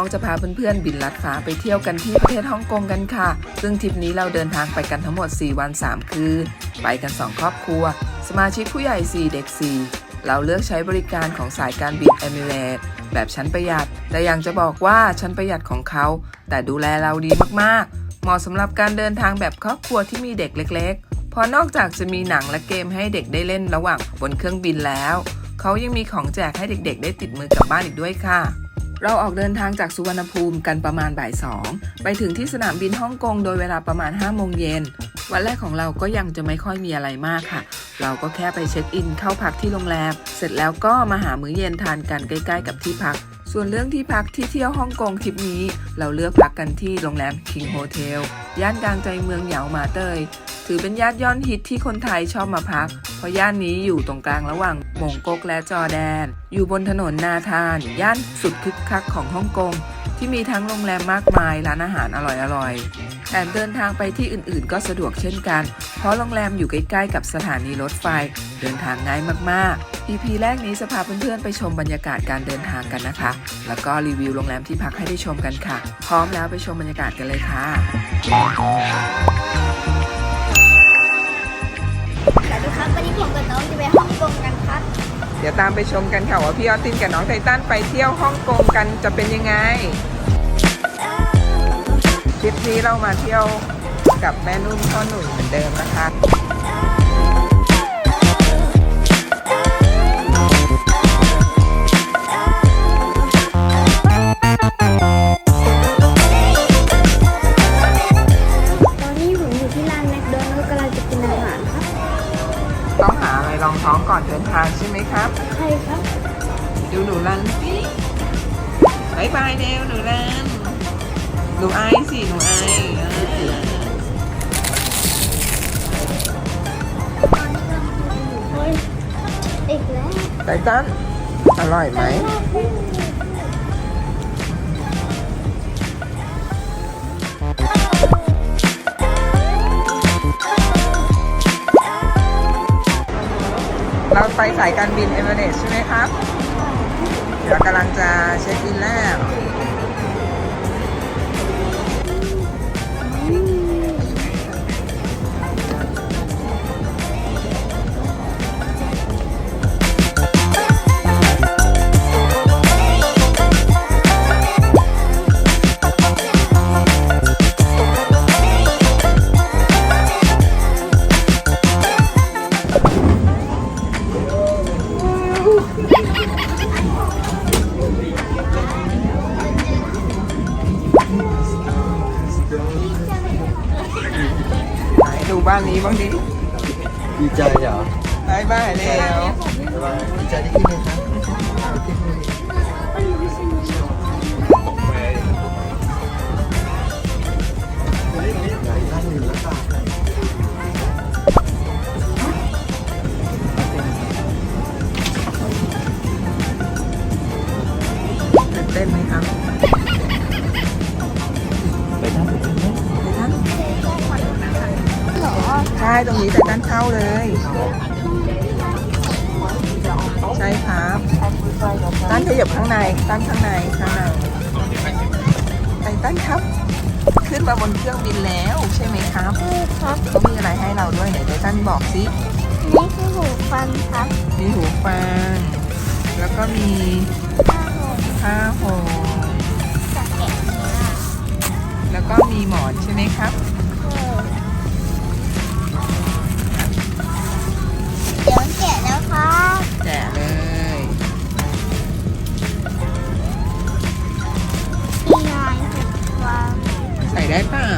องพี่น้องจะพาเพื่อนๆ บินลัดฟ้าไปเที่ยวกันที่ประเทศฮ่องกงกันค่ะ ซึ่งทริปนี้เราเดินทางไปกันทั้งหมด 4 วัน 3 คืน ไปกัน 2 ครอบครัว สมาชิกผู้ใหญ่ 4 เด็ก 4 เราเลือกใช้บริการของสายการบินเอมิเรตแบบชั้นประหยัด แต่อยังจะบอกว่าชั้นประหยัดของเขา แต่ดูแลเราดีมากๆ เหมาะสำหรับการเดินทางแบบครอบครัวที่มีเด็กเล็ก ๆ เพราะนอกจากจะมีหนังและเกมให้เด็กได้เล่นระหว่างบนเครื่องบินแล้ว เขายังมีของแจกให้เด็กๆ ได้ติดมือกลับบ้านอีกด้วยค่ะ เราออกเดินทางจากสุวรรณภูมิกันประมาณบ่ายสองไปถึงที่สนามบินฮ่องกงโดยเวลาประมาณ5โมงเย็นวันแรกของเราก็ยังจะไม่ค่อยมีอะไรมากค่ะ เราก็แค่ไปเช็คอินเข้าพักที่โรงแรม เสร็จแล้วก็มาหามื้อเย็นทานกันใกล้ ๆ กับที่พัก ส่วนเรื่องที่พักที่เที่ยวฮ่องกงทริปนี้ เราเลือกพักกันที่โรงแรม King Hotel ย่านกลางใจเมืองเหยาหมาเตย ถือเป็นย่านยอดฮิตที่คนไทยชอบมาพัก เพราะย่านนี้อยู่ตรงกลางระหว่างมงกกและจอแดน อยู่บนถนนนาธาน ย่านสุดคึกคักของฮ่องกง ที่มีทั้งโรงแรมมากมาย ร้านอาหารอร่อยๆแถมเดินทางไปที่อื่นๆ ก็สะดวกเช่นกัน เพราะโรงแรมอยู่ใกล้ๆ กับสถานีรถไฟ เดินทางง่ายมากๆ EP แรกนี้จะพาเพื่อนๆไปชมบรรยากาศการเดินทางกันนะคะ แล้วก็รีวิวโรงแรมที่พักให้ได้ชมกันค่ะ พร้อมแล้วไปชมบรรยากาศกันเลยค่ะ ครับวันนี้ผมกับน้องจะไปฮ่องกงกันครับ เดี๋ยวตามไปชมกันค่ะว่าพี่ออสตินกับน้องไททันไปเที่ยวฮ่องกงกันจะเป็นยังไงทริปนี้เรามาเที่ยวกับแม่นุ่นพ่อหนุ่ยเหมือนเดิมนะคะ ไปสายการบินเอเมเรสใช่ไหมครับ เดี๋ยวกำลังจะเช็คอินแล้ว มีหูฟังแล้วก็มีผ้าห่มผ้าห่มจากแกะเนื้อแล้วก็มีหมอนใช่ไหมครับเออเดี๋ยวแกะแล้วครับแจกเลยมีงานหูฟังใส่ได้เปล่า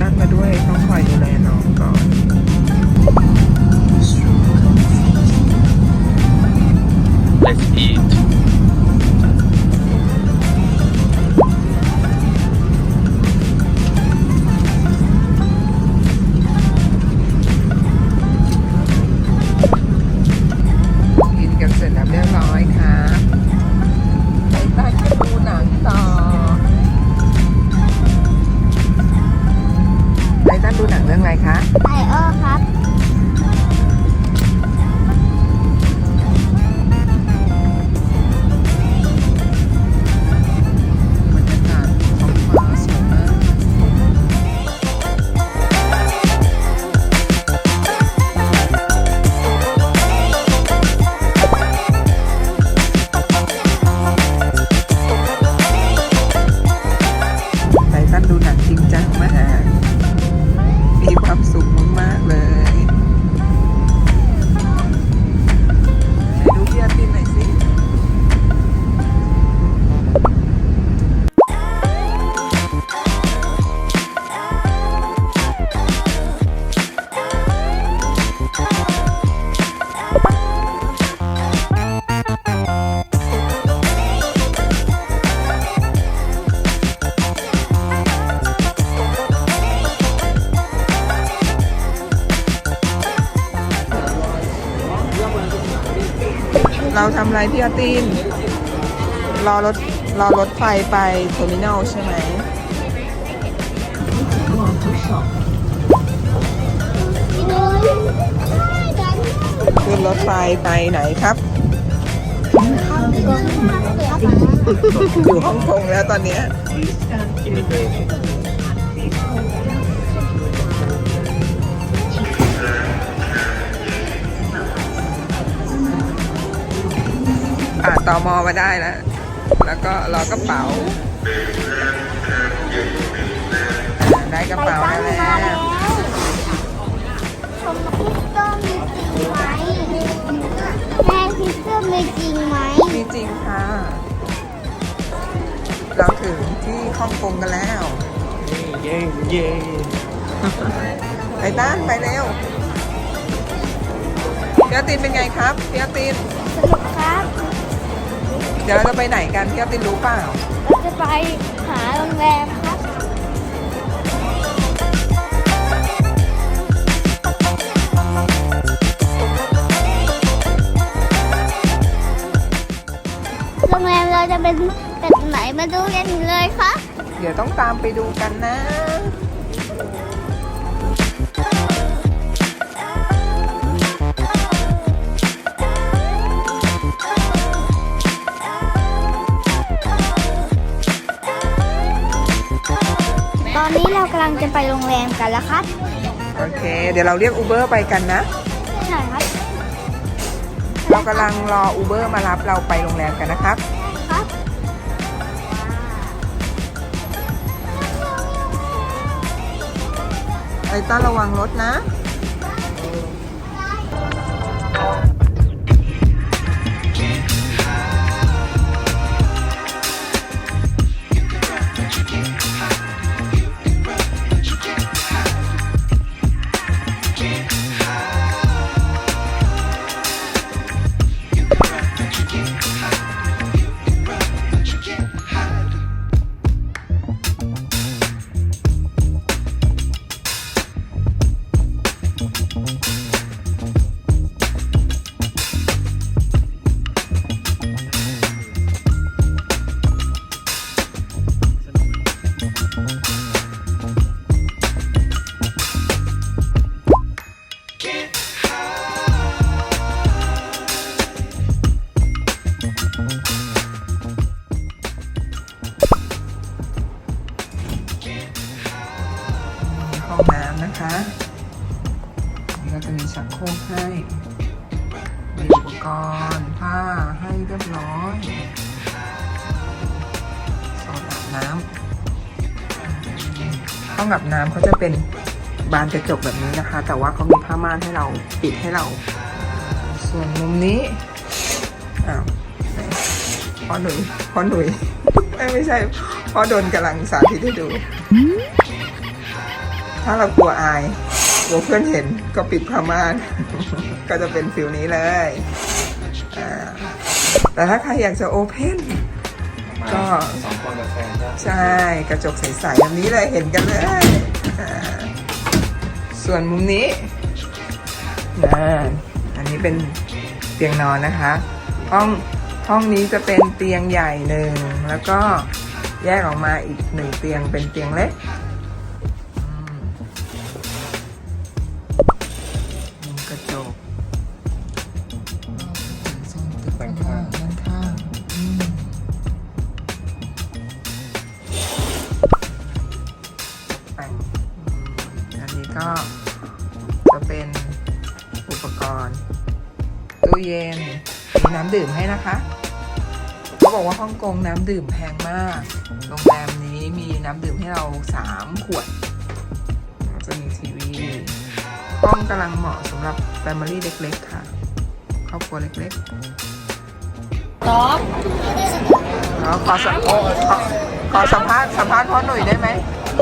ตันมาด้วยต้องคอยดูแลน้องก่อน Let's eat อะไรพี่อาตินรอรถรอรถไฟไปเทอร์มินอลใช่ไหมขึ้นรถไฟไปไหนครับอยู่ฮ่องกงแล้วตอนเนี้ย อ่าต่อมอมาได้แล้ว แล้วก็รอกระเป๋าอ่าได้กระเป๋าแล้วชมพิสเตอร์มีจริงไหมแม่พิสเตอร์มีจริงไหมมีจริงค่ะ เราถึงที่ฮ่องกงกันแล้ว เย้เย้ไอ้ต้านไปเร็วพี่อาตินเป็นไงครับพี่อาตินสนุกครับ เดี๋ยวเราจะไปไหนกันพี่อาตินรู้เปล่า เราจะไปหาโรงแรมครับ โรงแรมเราจะเป็นแบบไหนมาดูกันเลยครับ เดี๋ยวต้องตามไปดูกันนะำลังจะไปโรงแรมกันแล้วครับ โอเค เดี๋ยวเราเรียกอูเบอร์ไปกันนะ ใช่ครับ เรากำลังรออูเบอร์มารับเราไปโรงแรมกันนะครับ ครับไอ้ต้านระวังรถนะ โคกให้มีอุปกรณ์ผ้าให้เรียบร้อยโซนอาบน้ำห้องอาบน้ำเขาจะเป็นบานกระจกแบบนี้นะคะ แต่ว่าเขามีผ้าม่านให้เราปิดให้เรา ส่วนมุมนี้อ้าวพ่อหนุ่ยพ่อหนุ่ยไม่ใช่พ่อดนกำลังสาธิตให้ดู ถ้าเรากลัวอาย กลัวเพื่อนเห็นก็ปิดผ้าม่าน ก็จะเป็นฟิลนี้เลยอ่าแต่ถ้าใครอยากจะโอเพนก็สองคนกับแฟนก็ใช่กระจกใสๆแบบนี้เลยเห็นกันเลยอ่าส่วนมุมนี้นะอันนี้เป็นเตียงนอนนะคะ ห้องห้องนี้จะเป็นเตียงใหญ่หนึ่งแล้วก็แยกออกมาอีกหนึ่งเตียงเป็นเตียงเล็ก ฮ่องกงน้ำดื่มแพงมาก โรงแรมนี้มีน้ำดื่มให้เราสามขวดแล้วจะมีทีวี ห้องกำลังเหมาะสำหรับ Family เล็ก ๆ ค่ะ ครอบครัวเล็กๆต๊อบขอสัมขอขอสัมภาษณ์สัมภาษณ์พ่อหนุ่ยได้ไหม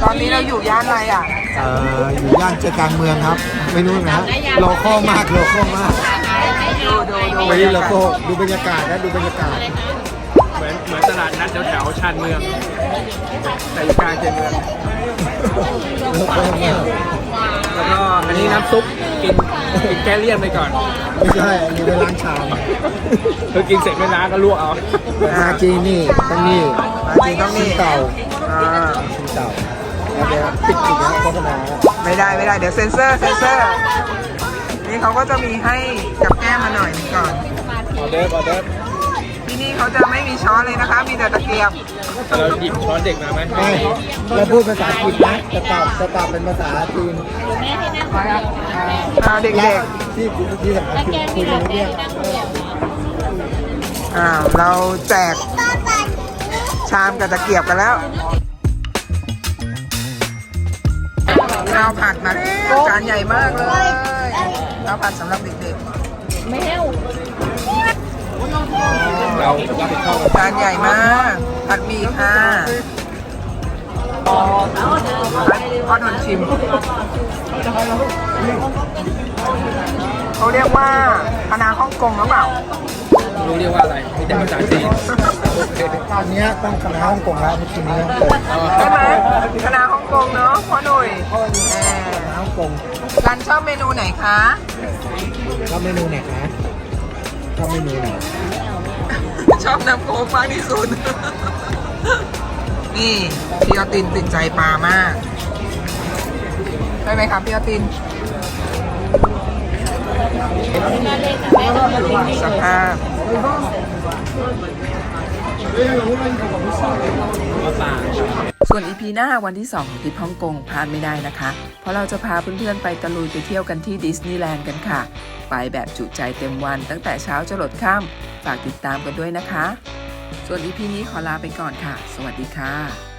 ตอนนี้เราอยู่ย่านอะไรอะเอ่ออยู่ย่านใจกลางเมืองครับ ไม่นู้นนะโลโก้มากโลโก้มากดูดูดูวันนี้โลโก้ดูบรรยากาศนะดูบรรยากาศาดนัดแถวๆชานเมืองแต่อยู่กลางใจเมืองแล้วก็แล้วก็อันนี้น้ำซุปกินกินแก้เลี่ยนไปก่อนไม่ใช่อันนี้เป็นร้านชามคือกินเสร็จไม่ล้างก็ลวกเอามาจีนนี่ต้องนี่มาจีนต้องนี่ชิ้เต่าอ่าชิ้นเต่าแล้วเดี๋ยวปิดปิดแล้วโฆษณาแล้วไม่ได้ไม่ได้เดี๋ยวเซ็นเซอร์เซ็นเซอร์ นี่เขาก็จะมีให้กับแก้มมาหน่อยหนึ่งก่อนออเดอร์ออเดอร์ที่ นี่เขาจะไม่มีช้อนเลยนะคะ มีแต่ตะเกียบ เราหยิบช้อนเด็กมาไหมไม่เราพูดภาษาอังกฤษนะจะตอบจะตอบเป็นภาษาจีนเอาเด็กที่ที่สำคัญคือคุยกันเรื่องๆอ่าเราแจกชามกับตะเกียบกันแล้วข้าวผัดมาแล้วจานใหญ่มากเลยข้าวผัดสำหรับเด็กเรารับผิดชอบๆจานใหญ่มากผัดหมี่ค่ะพ่อโดนชิม เขาเรียกว่าคณะฮ่องกงหรือเปล่ารู้เรียกว่าอะไรมีแต่ภาษาจีนตอนนี้ต้องคณะฮ่องกงแล้วไม่ใช่เมืองฮ่องกงใช่ไหมคณะฮ่องกงเนาะพ่อหนุ่ยแหคณะฮ่องกงมรันชอบเมนูไหนคะชอบเมนูไหนคะ ชอบเมนูไหนชอบน้ำโค้กมากที่สุด นี่พี่ออตินติดใจปลามากใช่ไหมครับพี่ออตินสภาพ ส่วนอีพีหน้าวันที่2ของทริปฮ่องกงพลาดไม่ได้นะคะ เพราะเราจะพาเพื่อนๆไปตะลุยไปเที่ยวกันที่ดิสนีย์แลนด์กันค่ะ ไปแบบจุใจเต็มวันตั้งแต่เช้าจรดค่ำฝากติดตามกันด้วยนะคะ ส่วนอีพีนี้ขอลาไปก่อนค่ะ สวัสดีค่ะ